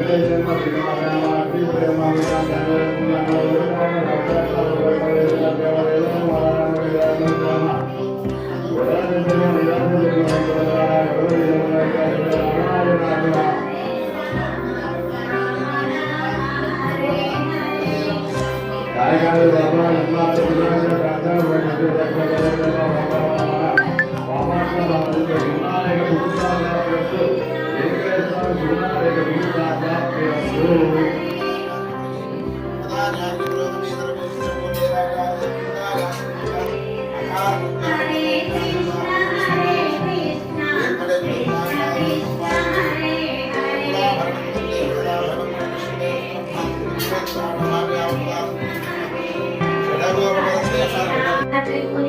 I got it, I'm not, I'm not, I'm I'm.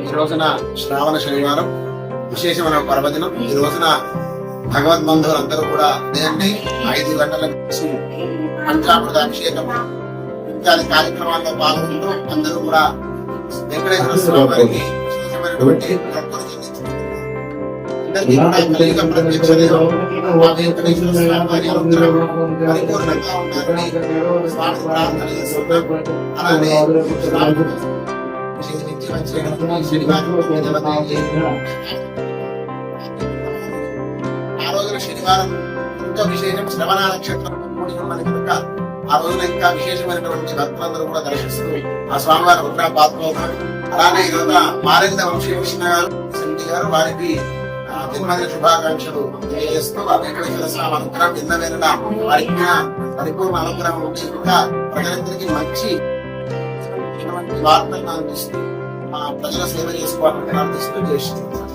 ఈ రోజున శ్రావణ శనివారం విశేషమైన పర్వదినం. ఈ రోజున భగవద్ బంధువులందరూ కూడా ఉదయాన్నే ఐదు గంటల నుంచి పంచామృత అభిషేకం ఇత్యాది కార్యక్రమాల్లో పాల్గొంటూ అందరూ కూడా వెంకటేశ్వర స్వామి వారికి విశేషమైనటువంటి మొక్కులు చెల్లించుకుంటున్నారు. అందరికీ కూడా కలియుగ ప్రత్యక్ష దైవం ఆ వెంకటేశ్వర స్వామి వారి అనుగ్రహం పరిపూర్ణంగా ఉండాలని స్వామి ప్రార్థన చేస్తున్నాం అలానే స్వామి విశేషించి వచ్చినటువంటి శనివారం శనివారం ఇంకా విశేషం శ్రవణ నక్షత్రం కూడి కనుక ఆ రోజున ఇంకా విశేషమైనటువంటి భక్తులందరూ కూడా దర్శిస్తూ ఆ స్వామివారి అనుగ్రహ పాత్రవుతారు అలానే ఈ రోజున మారేంద్ర వంశీకృష్ణ గారు శంటి గారు వారికి ఆ, జన్మదిన శుభాకాంక్షలు తెలియజేస్తూ ఆ వెంకటేశ్వర స్వామి అనుగ్రహం కింద వెళ్ళిన వారికి పరిపూర్ణ అనుగ్రహం ఉంటే ఇంకా ప్రజలందరికీ మంచి వార్తలను అందిస్తూ ప్రజల సేవ చేసుకోవాలని ప్రార్థిస్తూ చేస్తున్నాం